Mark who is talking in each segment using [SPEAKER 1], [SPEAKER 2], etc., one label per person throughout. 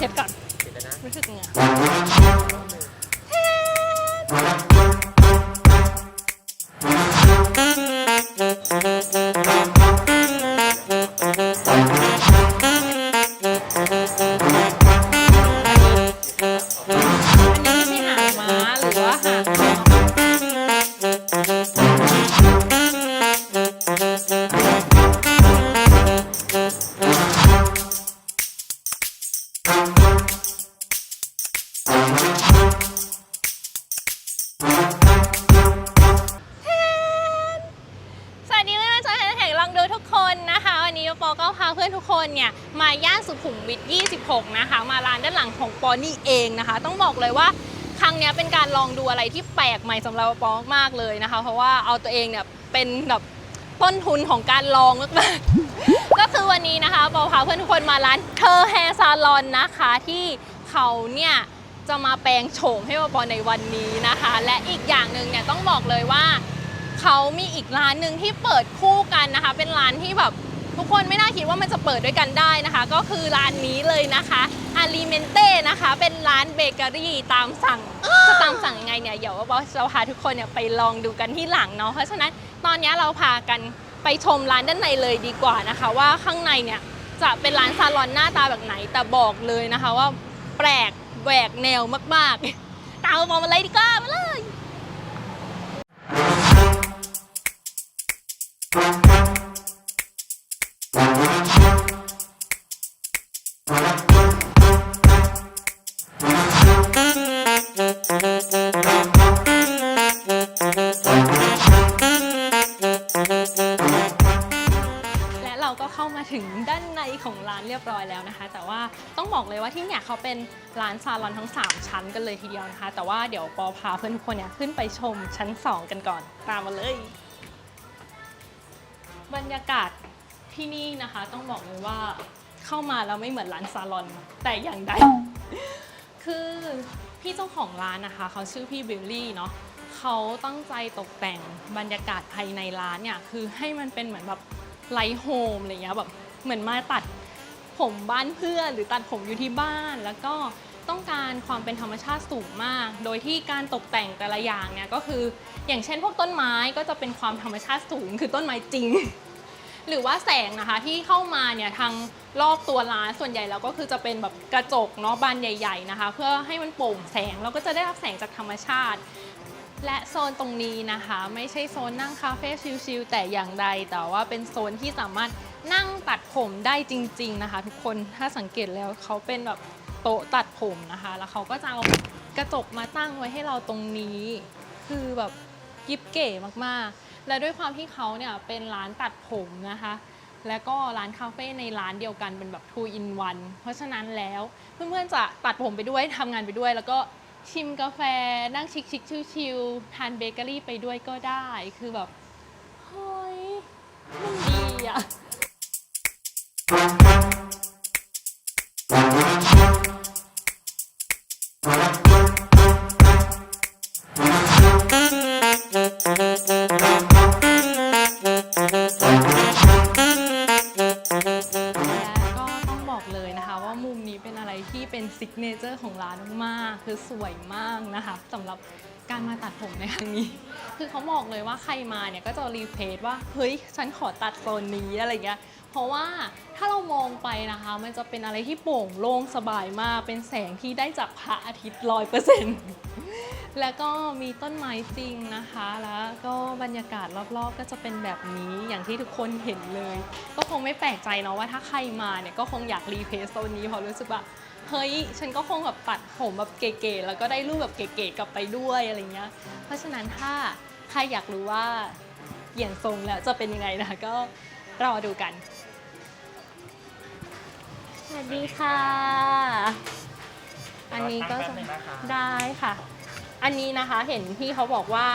[SPEAKER 1] เช็ดก่อน
[SPEAKER 2] เดี๋ยวนะ
[SPEAKER 1] รู้สึกเหงื่อ ย่านสุขุมวิท 26 นะคะ มาร้านด้านหลังของปอนี่เองนะคะ ต้องบอกเลยว่าครั้งนี้เป็นการลองดูอะไรที่แปลกใหม่สำหรับปอมากเลยนะคะ เพราะว่าเอาตัวเองเนี่ยเป็นแบบต้นทุนของการลองมากๆก็คือวันนี้นะคะปอพาเพื่อนทุกคนมาร้านเธอแฮร์ซาลอนนะคะที่เขาเนี่ยจะมาแปลงโฉมให้ปอในวันนี้นะคะ และอีกอย่างหนึ่งเนี่ยต้องบอกเลยว่าเขามีอีกร้านหนึ่งที่เปิดคู่กันนะคะ เป็นร้านที่แบบ ทุกคนไม่น่าคิดว่ามันจะเปิดด้วยกันได้นะคะ ก็คือร้านนี้เลยนะคะอาลีเมนเต้นะคะ เป็นร้านเบเกอรี่ตามสั่งจะตามสั่งยังไงเนี่ยเดี๋ยวบอสจะพาทุกคนเนี่ยไปลองดูกันที่หลังเนาะเพราะฉะนั้นตอนนี้เราพากันไปชมร้านด้านในเลยดีกว่านะคะ ว่าข้างในเนี่ยจะเป็นร้านซาลอนหน้าตาแบบไหนแต่บอกเลยนะคะว่าแปลกแหวกแนวมากๆตามมาเลยดีกว่ามาเลยแลานซาลอนทั้ง 3 ชั้นกันเลยทีเดียวนะคะ แต่ว่าเดี๋ยวปอพาเพื่อนทุกคนเนี่ยขึ้นไปชมชั้น 2 กันก่อน ตามมาเลย บรรยากาศที่นี่นะคะต้องบอกเลยว่าเข้ามาแล้วไม่เหมือนร้านซาลอน แต่อย่างใดคือพี่เจ้าของร้านนะคะ เขาชื่อพี่บิลลี่เนาะเขาตั้งใจตกแต่งบรรยากาศภายในร้านเนี่ยคือให้มันเป็นเหมือนแบบไลท์โฮมอะไรเงี้ยแบบเหมือนมาตัดผมบ้านเพื่อนหรือตัดผมอยู่ที่บ้านแล้วก็ ต้องการความเป็นธรรมชาติสูงมาก โดยที่การตกแต่งแต่ละอย่างเนี่ยก็คือ อย่างเช่น พวกต้นไม้ก็จะเป็นความธรรมชาติสูง คือต้นไม้จริง หรือว่าแสงนะคะที่เข้ามาเนี่ยทางรอบตัวร้านส่วนใหญ่แล้วก็คือจะเป็นแบบกระจกเนาะบานใหญ่ ๆนะคะ เพื่อให้มันโปร่งแสงเราก็จะได้รับแสงจากธรรมชาติ และโซนตรงนี้นะคะ ไม่ใช่โซนนั่งคาเฟ่ชิลๆแต่อย่างใด แต่ว่าเป็นโซนที่สามารถนั่งตัดผมได้จริง ๆนะคะ ทุกคนถ้าสังเกตแล้วเขาเป็นแบบ โต๊ะตัดผมนะคะ แล้วเขาก็จะเอากระจกมาตั้งไว้ให้เราตรงนี้ คือแบบยิบเก๋มากๆ และด้วยความที่เขาเนี่ยเป็นร้านตัดผมนะคะ แล้วก็ร้านคาเฟ่ในร้านเดียวกันเป็นแบบ two in one เพราะฉะนั้นแล้วเพื่อนๆจะตัดผมไปด้วยทำงานไปด้วย แล้วก็ชิมกาแฟนั่งชิคๆชิลๆทานเบเกอรี่ไปด้วยก็ได้ คือแบบเฮ้ยมันดีอะ สวยมากนะคะสำหรับการมาตัดผมในครั้งนี้ คือเขาบอกเลยว่าใครมาเนี่ยก็จะรีเควสว่าเฮ้ยฉันขอตัดโซนนี้อะไรเงี้ยเพราะว่าถ้าเรามองไปนะคะ มันจะเป็นอะไรที่โปร่งโล่งสบายมาก เป็นแสงที่ได้จากพระอาทิตย์ร้อยเปอร์เซ็นต์แล้วก็มีต้นไม้จริงนะคะ แล้วก็บรรยากาศรอบๆ ก็จะเป็นแบบนี้อย่างที่ทุกคนเห็นเลย ก็คงไม่แปลกใจเนาะว่าถ้าใครมาเนี่ยก็คงอยากรีเพลย์โซนนี้เพราะรู้สึกว่า เฮ้ยฉันก็คงแบบตัดผมแบบเก๋ๆแล้วก็ได้รูปแบบเก๋ๆกลับไปด้วยอะไรเงี้ย เพราะฉะนั้นถ้าใครอยากรู้ว่าเปลี่ยนทรงแล้วจะเป็นยังไงนะคะก็รอดูกัน สวัสดีค่ะ อันนี้ก็จะได้ค่ะ อันนี้นะคะเห็นพี่เขาบอกว่า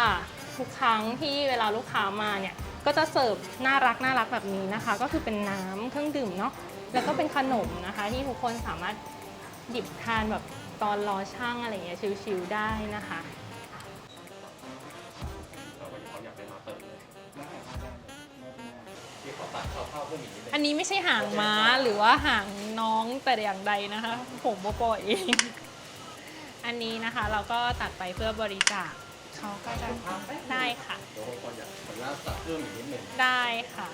[SPEAKER 1] ทุกครั้งที่เวลาลูกค้ามาเนี่ยก็จะเสิร์ฟน่ารักน่ารักแบบนี้นะคะ ก็คือเป็นน้ำเครื่องดื่มเนาะแล้วก็เป็นขนมนะคะ ที่ทุกคนสามารถ หยิบทานแบบตอนรอช่างอะไรอย่างเงี้ยชิลๆได้นะคะ
[SPEAKER 2] เราก็เขาอยากได้มาเปิดเลยพี่ขอตัดเข้าๆเพิ่มอีกนิดนึง
[SPEAKER 1] อันนี้ไม่ใช่หางม้าหรือว่าหางน้องแต่อย่างใดนะคะ ผมโปอเอง อันนี้นะคะเราก็ตัดไปเพื่อบริจาคเขาก็จะได้ค่ะ
[SPEAKER 2] เดี๋ยวบางคนอยากเหมือนว่าตัดเพิ่มอีกนิดนึง
[SPEAKER 1] ได้ค่ะ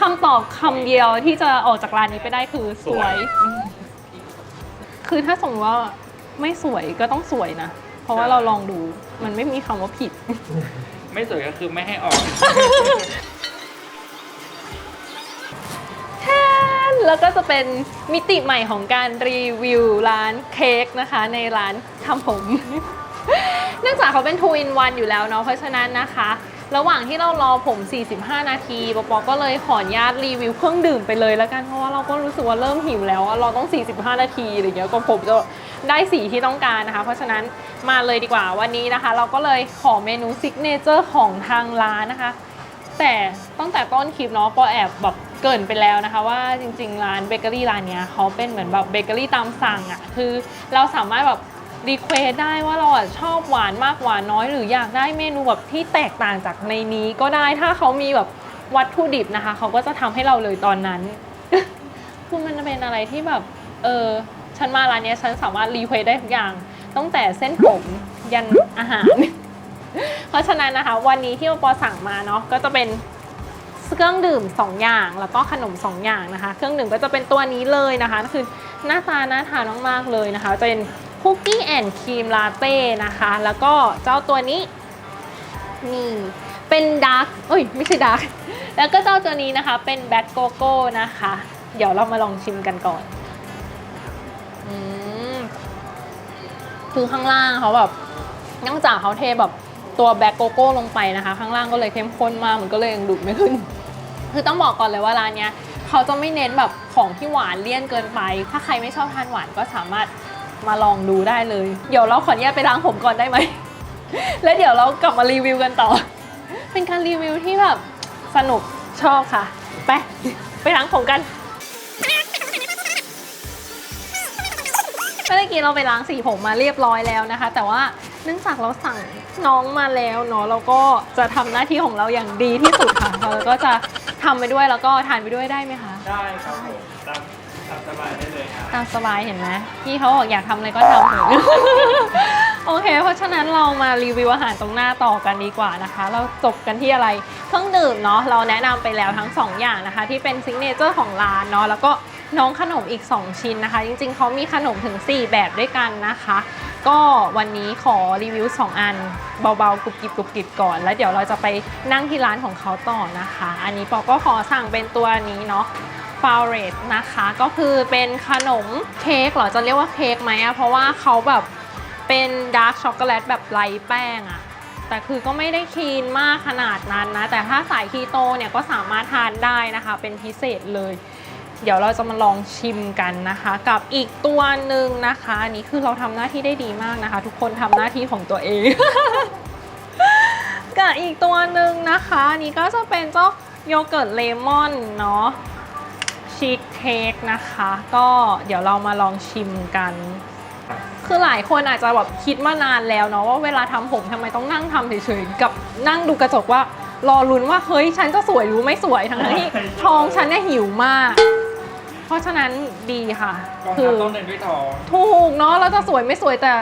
[SPEAKER 1] คำตอบคำเดียวที่จะออกจากร้านนี้ไปได้คือสวย คือถ้าสมมติว่าไม่สวยก็ต้องสวยนะ เพราะว่าเราลองดูมันไม่มีคำว่าผิด
[SPEAKER 3] ไม่สวยก็คือไม่ให้ออก
[SPEAKER 1] แทนแล้วก็จะเป็นมิติใหม่ของการรีวิวร้านเค้กนะคะ ในร้านทำผม เนื่องจากเขาเป็น2 in 1อยู่แล้วเนาะ เพราะฉะนั้นนะคะ ระหว่างที่เรารอผม 45 นาทีปอปอก็เลยขออนุญาตรีวิวเครื่องดื่มไปเลยแล้วกัน เพราะว่าเราก็รู้สึกว่าเริ่มหิวแล้วเราต้อง 45 นาทีอะไรเงี้ยก็ผมจะได้สีที่ต้องการนะคะ เพราะฉะนั้นมาเลยดีกว่าวันนี้นะคะ เราก็เลยขอเมนูซิกเนเจอร์ของทางร้านนะคะ แต่ตั้งแต่ต้นคลิปเนาะปอแอบแบบเกินไปแล้วนะคะว่าจริงๆ ร้านเบเกอรี่ร้านเนี้ยเขาเป็นเหมือนแบบเบเกอรี่ตามสั่งอะ่ะคือเราสามารถแบบ รีเควสได้ว่าเราอะชอบหวานมากหวานน้อย หรืออยากได้เมนูแบบที่แตกต่างจากในนี้ก็ได้ถ้าเขามีแบบวัตถุดิบนะคะ เขาก็จะทำให้เราเลยตอนนั้น คือมันเป็นอะไรที่แบบ เออฉันมาร้านนี้ฉันสามารถรีเควสได้ทุกอย่างตั้งแต่เส้นผมยันอาหาร เพราะฉะนั้นนะคะ วันนี้ที่อปอสั่งมาเนาะก็จะเป็นเครื่องดื่ม 2 อย่างแล้วก็ขนม 2 อย่างนะคะ เครื่องดื่มก็จะเป็นตัวนี้เลยนะคะ คือหน้าตาน่าทานมากๆเลยนะคะ จะเป็น คุกกี้แอนด์ครีมลาเต้นะคะ แล้วก็เจ้าตัวนี้ นี่เป็นดาร์กเอ้ย ไม่ใช่ดาร์กแล้วก็เจ้าตัวนี้นะคะ เป็นแบล็กโกโก้นะคะ เดี๋ยวเรามาลองชิมกันก่อนอืมคือข้างล่างเขาแบบเนื่องจากเขาเทแบบตัวแบล็กโกโก้ลงไปนะคะ ข้างล่างก็เลยเข้มข้นมากมันก็เลยยังดูดไม่ขึ้น คือต้องบอกก่อนเลยว่าร้านเนี้ยเขาจะไม่เน้นแบบของที่หวานเลี่ยนเกินไป ถ้าใครไม่ชอบทานหวานก็สามารถ มาลองดูได้เลย เดี๋ยวเราขออนุญาตไปล้างผมก่อนได้ไหม แล้วเดี๋ยวเรากลับมารีวิวกันต่อ เป็นการรีวิวที่แบบสนุกชอบค่ะ ไปไปล้างผมกันเมื่อกี้เราไปล้างสีผมมาเรียบร้อยแล้วนะคะ แต่ว่าเนื่องจากเราสั่งน้องมาแล้วเนาะเราก็จะทำหน้าที่ของเราอย่างดีที่สุดค่ะเราก็จะทำไปด้วยแล้วก็ทานไปด้วยได้ไหมคะ
[SPEAKER 3] ได้ครับผม ตามสบายได้เลยครับ
[SPEAKER 1] ตามสบายเห็นไหมพี่เขาบอกอยากทำอะไรก็ทำเถอะ โอเค เพราะฉะนั้นเรามารีวิวอาหารตรงหน้าต่อกันดีกว่านะคะ เราจบกันที่อะไรเครื่องดื่มเนาะเราแนะนำไปแล้วทั้ง 2 อย่างนะคะ ที่เป็นซิกเนเจอร์ของร้านเนาะแล้วก็น้องขนมอีก 2 ชิ้นนะคะ จริงๆเขามีขนมถึง 4 แบบด้วยกันนะคะ ก็วันนี้ขอรีวิว 2 อันเบาๆกรุบกริบกรุบกริบก่อน แล้วเดี๋ยวเราจะไปนั่งที่ร้านของเขาต่อนะคะ อันนี้ปอก็ขอสั่งเป็นตัวนี้เนาะ ฟาวเรตนะคะ ก็คือเป็นขนมเค้กหรอจะเรียกว่าเค้กไหมอะเพราะว่าเขาแบบเป็นดาร์กช็อกโกแลตแบบไร้แป้งอะแต่คือก็ไม่ได้คีนมากขนาดนั้นนะ แต่ถ้าสายคีโตเนี่ยก็สามารถทานได้นะคะ เป็นพิเศษเลย เดี๋ยวเราจะมาลองชิมกันนะคะ กับอีกตัวหนึ่งนะคะอันนี้คือเราทำหน้าที่ได้ดีมากนะคะ ทุกคนทำหน้าที่ของตัวเองกับอีกตัวหนึ่งนะคะอันนี้ก็จะเป็นเจ้าโยเกิร์ตเลมอนเนาะ ชีสเค้กนะคะ ก็เดี๋ยวเรามาลองชิมกัน คือหลายคนอาจจะแบบคิดมานานแล้วเนาะว่าเวลาทำผมทำไมต้องนั่งทำเฉยๆกับนั่งดูกระจกว่ารอลุ้นว่าเฮ้ยฉันจะสวยหรือไม่สวยทั้งที่ท้องฉันเนี่ยหิวมาก เพราะฉะนั้นดีค่ะ
[SPEAKER 3] กอง
[SPEAKER 1] คื
[SPEAKER 3] ทัพ
[SPEAKER 1] อ
[SPEAKER 3] ต้องเดินด้วยท้อง
[SPEAKER 1] ถูกเนาะเราจะสวยไม่สวยแต่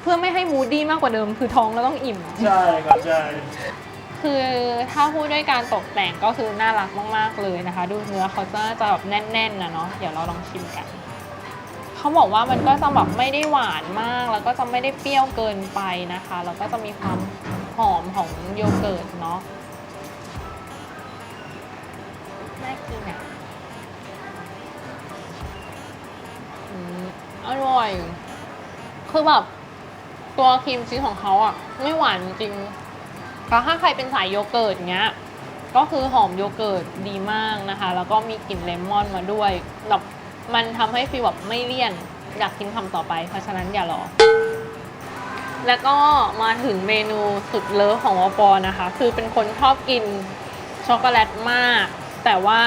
[SPEAKER 1] เพื่อไม่ให้มูดดี้มากกว่าเดิม คือท้องเราต้องอิ่ม
[SPEAKER 3] ใช่ครับใช่
[SPEAKER 1] คือถ้าพูดด้วยการตกแต่งก็คือน่ารักมากๆเลยนะคะ ดูเนื้อเขาจะจะแบบแน่นๆนะเนาะเดี๋ยวเราลองชิมกันเขาบอกว่ามันก็จะแบบไม่ได้หวานมาก แล้วก็จะไม่ได้เปรี้ยวเกินไปนะคะแล้วก็จะมีความหอมของโยเกิร์ตเนาะน่ากินอะอืมอร่อย คือแบบตัวครีมชีสของเขาอะ ไม่หวานจริง แล้วถ้าใครเป็นสายโยเกิร์ตเงี้ย ก็คือหอมโยเกิร์ตดีมากนะคะ แล้วก็มีกลิ่นเลมอนมาด้วยแบบมันทำให้ฟีลแบบไม่เลี่ยน อยากกินคำต่อไป เพราะฉะนั้นอย่ารอ แล้วก็มาถึงเมนูสุดเลิฟของวปอนะคะ คือเป็นคนชอบกินช็อกโกแลตมาก แต่ว่า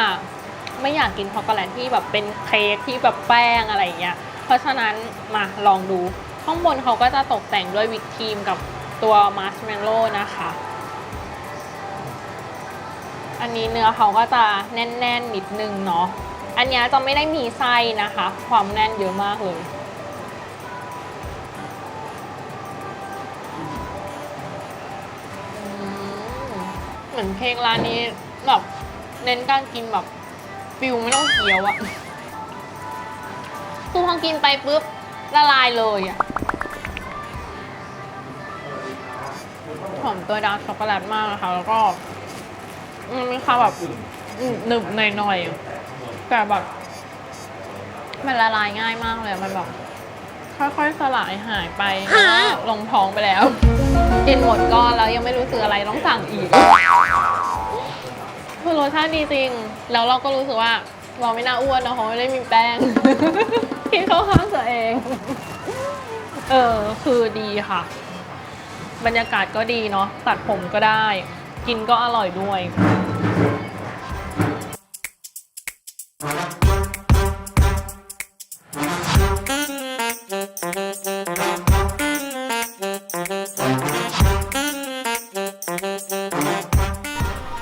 [SPEAKER 1] ไม่อยากกินช็อกโกแลตที่แบบเป็นเค้กที่แบบแป้งอะไรอย่างเงี้ย เพราะฉะนั้นมาลองดู ข้างบนเขาก็จะตกแต่งด้วยวิปครีมกับตัวมาร์ชเมลโล่นะคะ อันนี้เนื้อเขาก็จะแน่นๆนิดนึงเนาะ อันนี้จะไม่ได้มีไส้นะคะ ความแน่นเยอะมากเลยเหมือนเค้กร้านนี้แบบเน้นการกินแบบฟิลไม่ต้องเคี้ยวอะคือพอกินไปปุ๊บละลายเลยอะหอมตัวดาร์กช็อกโกแลตมากนะคะ แล้วก็ มันมีความแบบหนึบหน่อยๆแต่แบบมันละลายง่ายมากเลยอะมันแบบค่อยๆสลายหายไปแล้วก็ลงท้องไปแล้วกินหมดก้อนแล้วยังไม่รู้สึกอะไรต้องสั่งอีกคือรสชาติดีจริง แล้วเราก็รู้สึกว่าเราไม่น่าอ้วนนะเพราะไม่ได้มีแป้งกินเข้าข้างตัวเอง เออคือดีค่ะ บรรยากาศก็ดีเนาะตัดผมก็ได้ กินก็อร่อยด้วย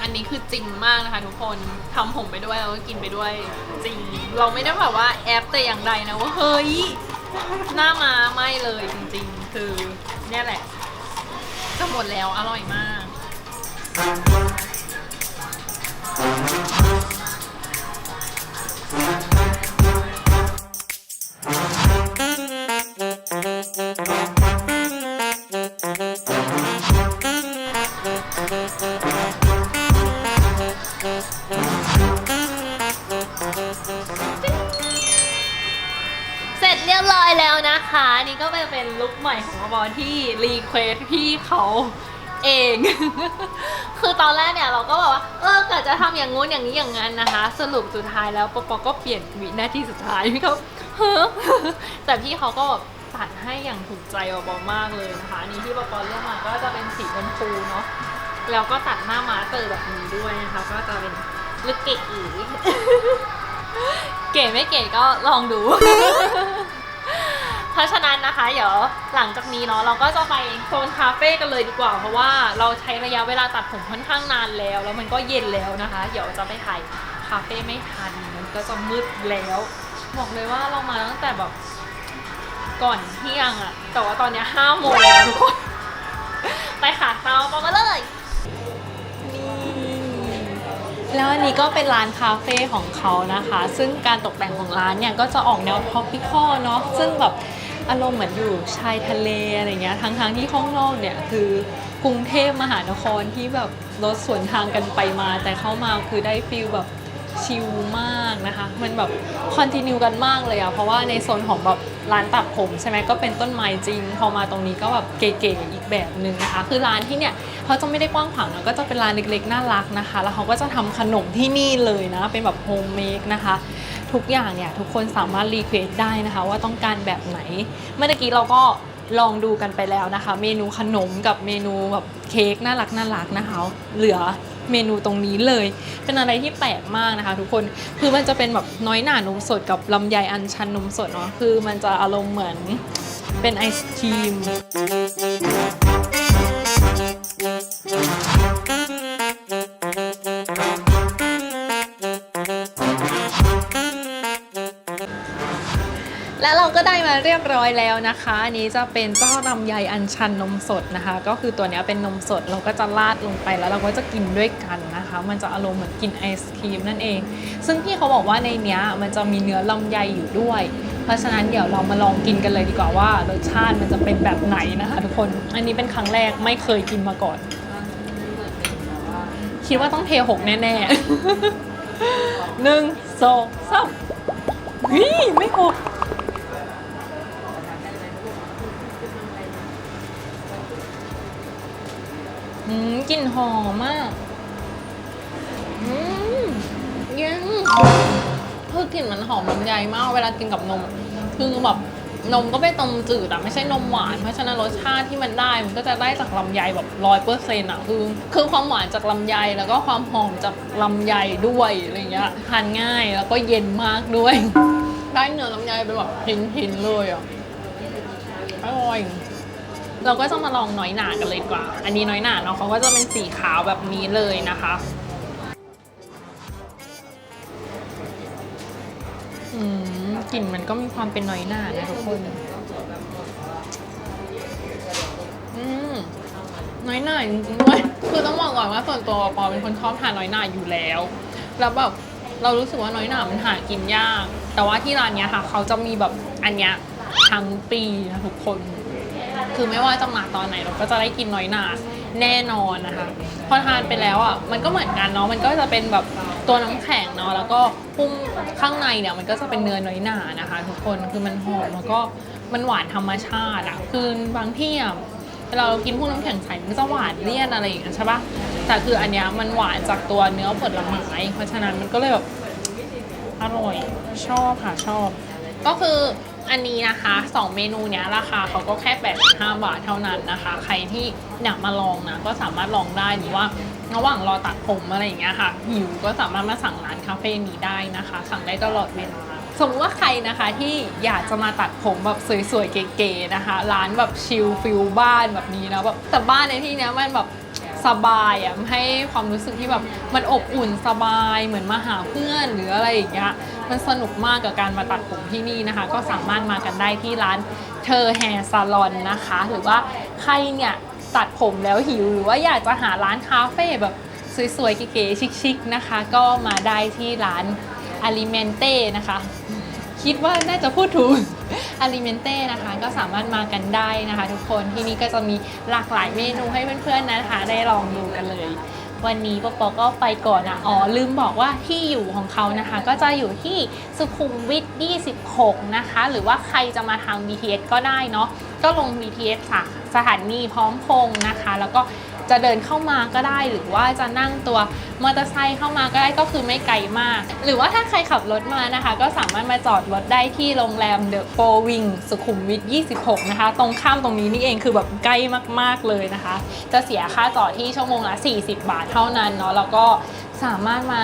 [SPEAKER 1] อันนี้คือจริงมากนะคะทุกคนทำผมไปด้วยแล้วก็กินไปด้วยจริง เราไม่ได้แบบว่าแอปแต่อย่างใดนะว่าเฮ้ย หน้ามาไม่เลยจริงๆ คือเนี่ยแหละจะหมดแล้วอร่อยมาก เสร็จเรียบร้อยแล้วนะคะ นี่ก็เป็นเป็นลุคใหม่ของอบอที่รีเควสพี่เขา เอง คือตอนแรกเนี่ยเราก็บอกว่า เออกะจะทำอย่างงู้นอย่างนี้อย่างนั้นนะคะ สรุปสุดท้ายแล้วปอปอก็เปลี่ยนวินาทีสุดท้ายพี่เขาเฮ้อแต่พี่เขาก็ตัดให้อย่างถูกใจปอบอมากเลยนะคะนนี้ที่ปอปอเลือกมาก็จะเป็นสีชมพูเนาะแล้วก็ตัดหน้าม้าเตอร์แบบนี้ด้วยนะคะ ก็จะเป็นลุคเก๋อีเก๋ไม่เก๋ก็ลองดู เพราะฉะนั้นนะคะเดี๋ยวหลังจากนี้เนาะเราก็จะไปโซนคาเฟ่กันเลยดีกว่า เพราะว่าเราใช้ระยะเวลาตัดผมค่อนข้างนานแล้ว แล้วมันก็เย็นแล้วนะคะ เดี๋ยวจะไปถ่ายคาเฟ่ไม่ทันมันก็จะมืดแล้ว บอกเลยว่าเรามาตั้งแต่แบบก่อนเที่ยงอะแต่ว่าตอนเนี้ยห้าโมงแล้วทุกคนไปค่ะตามมามาเลยแล้วอันนี้ก็เป็นร้านคาเฟ่ของเขานะคะ ซึ่งการตกแต่งของร้านเนี่ยก็จะออกแนวท็อปปิคอลเนาะซึ่งแบบ อารมณ์เหมือนอยู่ชายทะเลอะไรเงี้ยทั้งๆที่ข้างนอกเนี่ยคือกรุงเทพมหานครที่แบบรถสวนทางกันไปมา แต่เข้ามาคือได้ฟีลแบบชิลมากนะคะ มันแบบคอนติเนียกันมากเลยอะเพราะว่าในโซนของแบบร้านตัดผมใช่ไหมก็เป็นต้นไม้จริง พอมาตรงนี้ก็แบบเก๋ๆอีกแบบหนึ่งนะคะ คือร้านที่เนี่ยเขาจะไม่ได้กว้างขวางนะก็จะเป็นร้านเล็กๆน่ารักนะคะ แล้วเขาก็จะทำขนมที่นี่เลยนะ เป็นแบบโฮมเมดนะคะ ทุกอย่างเนี่ยทุกคนสามารถรีเควสได้นะคะ ว่าต้องการแบบไหน เมื่อกี้เราก็ลองดูกันไปแล้วนะคะ เมนูขนมกับเมนูแบบเค้กน่ารักน่ารักนะคะ เหลือเมนูตรงนี้เลย เป็นอะไรที่แปลกมากนะคะ ทุกคนคือมันจะเป็นแบบน้อยหน่านมสดกับลำไยอัญชันนมสดเนาะคือมันจะอารมณ์เหมือนเป็นไอศครีม เรียบร้อยแล้วนะคะอันนี้จะเป็นเจ้าลำไยอัญชันนมสดนะคะ ก็คือตัวนี้เป็นนมสดเราก็จะราดลงไปแล้วเราก็จะกินด้วยกันนะคะ มันจะอารมณ์เหมือนกินไอศครีมนั่นเอง ซึ่งพี่เขาบอกว่าในเนี้ยมันจะมีเนื้อลำไยอยู่ด้วย เพราะฉะนั้นเดี๋ยวเรามาลองกินกันเลยดีกว่าว่ารสชาติมันจะเป็นแบบไหนนะคะ ทุกคนอันนี้เป็นครั้งแรกไม่เคยกินมาก่อน คิดว่าต้องเทหกแน่ๆหนึ่งสองสามเฮ้ยไม่หก อืมกลิ่นหอมมากอืมยังคือกลิ่นมันหอมลำไยมาก เวลากินกับนม คือแบบนมก็เป็นนมจืดอะไม่ใช่นมหวาน เพราะฉะนั้นรสชาติที่มันได้มันก็จะได้จากลำไยแบบร้อยเปอร์เซ็นต์อะคือคือความหวานจากลำไยแล้วก็ความหอมจากลำไยด้วยอะไรเงี้ยทานง่ายแล้วก็เย็นมากด้วย ได้เนื้อลำไยเป็นแบบหินๆเลยอะอร่อย เราก็จะมาลองน้อยหนากันเลยกว่า อันนี้น้อยหนาเนาะเขาก็จะเป็นสีขาวแบบนี้เลยนะคะอืมกลิ่นมันก็มีความเป็นน้อยหนานะทุกคนอืมน้อยหนาจริงๆด้วยคือต้องบอกก่อนว่าส่วนตัวปอเป็นคนชอบทานน้อยหนาอยู่แล้ว แล้วแบบเรารู้สึกว่าน้อยหนามันหากินยาก แต่ว่าที่ร้านเนี้ยค่ะ เขาจะมีแบบอันเนี้ยทั้งปีนะทุกคน คือไม่ว่าจะมาตอนไหนเราก็จะได้กินน้อยหนาแน่นอนนะคะ พอทานไปแล้วอะมันก็เหมือนกันเนาะมันก็จะเป็นแบบตัวน้ำแข็งเนาะแล้วก็พุ่มข้างในเนี่ยมันก็จะเป็นเนื้อน้อยหนานะคะ ทุกคนคือมันหอมแล้วก็มันหวานธรรมชาติอะคือบางที่อะเรากินพวกน้ำแข็งใสมันจะหวานเลี่ยนอะไรอย่างเงี้ยใช่ปะแต่คืออันเนี้ยมันหวานจากตัวเนื้อผลไม้เพราะฉะนั้นมันก็เลยแบบอร่อยชอบค่ะชอบ ก็คือ อันนี้นะคะ 2 เมนูเนี้ยราคาเขาก็แค่ 85 บาทเท่านั้นนะคะ ใครที่อยากมาลองนะก็สามารถลองได้หรือว่าระหว่างรอตัดผมอะไรอย่างเงี้ยค่ะหิวก็สามารถมาสั่งร้านคาเฟ่นี้ได้นะคะ สั่งได้ตลอดเวลาสมมติว่าใครนะคะที่อยากจะมาตัดผมแบบสวยๆเก๋ๆนะคะ ร้านแบบชิลฟิลบ้านแบบนี้นะแบบแต่บ้านในที่นี้มันแบบ สบายอะให้ความรู้สึกที่แบบมันอบอุ่นสบายเหมือนมาหาเพื่อนหรืออะไรอย่างเงี้ยมันสนุกมากกับการมาตัดผมที่นี่นะคะ ก็สามารถมากันได้ที่ร้านเธอแฮร์ซาลอนนะคะ หรือว่าใครเนี่ยตัดผมแล้วหิวหรือว่าอยากจะหาร้านคาเฟ่แบบสวยๆเก๋ๆชิคๆนะคะ ก็มาได้ที่ร้านอาริเมนเต้นะคะ คิดว่าน่าจะพูดถูกอาริเมนเต้นะคะ ก็สามารถมากันได้นะคะ ทุกคนที่นี่ก็จะมีหลากหลายเมนูให้เพื่อนๆนะคะ ได้ลองดูกันเลย วันนี้ปอปอก็ไปก่อนนะอ๋อลืมบอกว่าที่อยู่ของเขานะคะ ก็จะอยู่ที่สุขุมวิท 26 นะคะ หรือว่าใครจะมาทาง BTS ก็ได้เนาะก็ลง BTS สถานีพร้อมพงษ์นะคะ แล้วก็ จะเดินเข้ามาก็ได้ หรือว่าจะนั่งตัวมอเตอร์ไซค์เข้ามาก็ได้ก็คือไม่ไกลมาก หรือว่าถ้าใครขับรถมานะคะ ก็สามารถมาจอดรถได้ที่โรงแรมเดอะโฟวิงสุขุมวิท 26 นะคะ ตรงข้ามตรงนี้นี่เองคือแบบใกล้มากๆเลยนะคะ จะเสียค่าจอดที่ชั่วโมงละ 40 บาทเท่านั้นเนาะแล้วก็ สามารถมา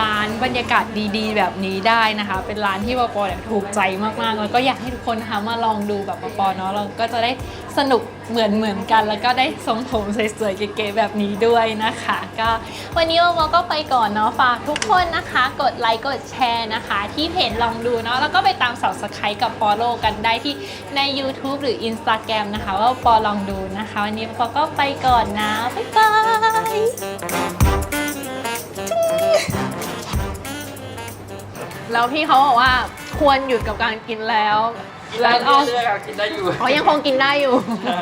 [SPEAKER 1] ร้านบรรยากาศดีๆ แบบนี้ได้นะคะ เป็นร้านที่ปอปอเนี่ยถูกใจมากๆ แล้วก็อยากให้ทุกคนนะคะมาลองดูแบบปอปอเนาะเราก็จะได้สนุกเหมือนเหมือนๆกัน แล้วก็ได้ทรงผมสวยๆเก๋ๆแบบนี้ด้วยนะคะ ก็วันนี้ปอปอก็ไปก่อนเนาะฝากทุกคนนะคะ กดไลค์กดแชร์นะคะ ที่เพจลองดูเนาะแล้วก็ไปตาม subscribe กับ follow กันได้ที่ใน YouTube หรือ Instagram นะคะ ว่าปอลองดูนะคะ วันนี้ปอก็ไปก่อนนะบ๊ายบาย แล้วพี่เขาบอกว่าควรหยุดกับการกินแล้ว
[SPEAKER 3] กินได้
[SPEAKER 1] แล้วเอา
[SPEAKER 3] เรื่อยๆครับกินได้อยู่
[SPEAKER 1] อ๋อยังคงกินได้อยู่
[SPEAKER 3] ใช่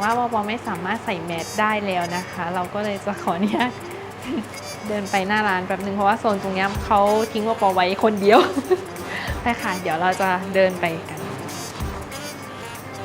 [SPEAKER 1] ว่าปอปอไม่สามารถใส่แมสได้แล้วนะคะ เราก็เลยจะขออนุญาต เดินไปหน้าร้านแป๊บนึงเพราะว่าโซนตรงเนี้ยเขาทิ้งปอปอไว้คนเดียว ไปค่ะ เดี๋ยวเราจะเดินไปกัน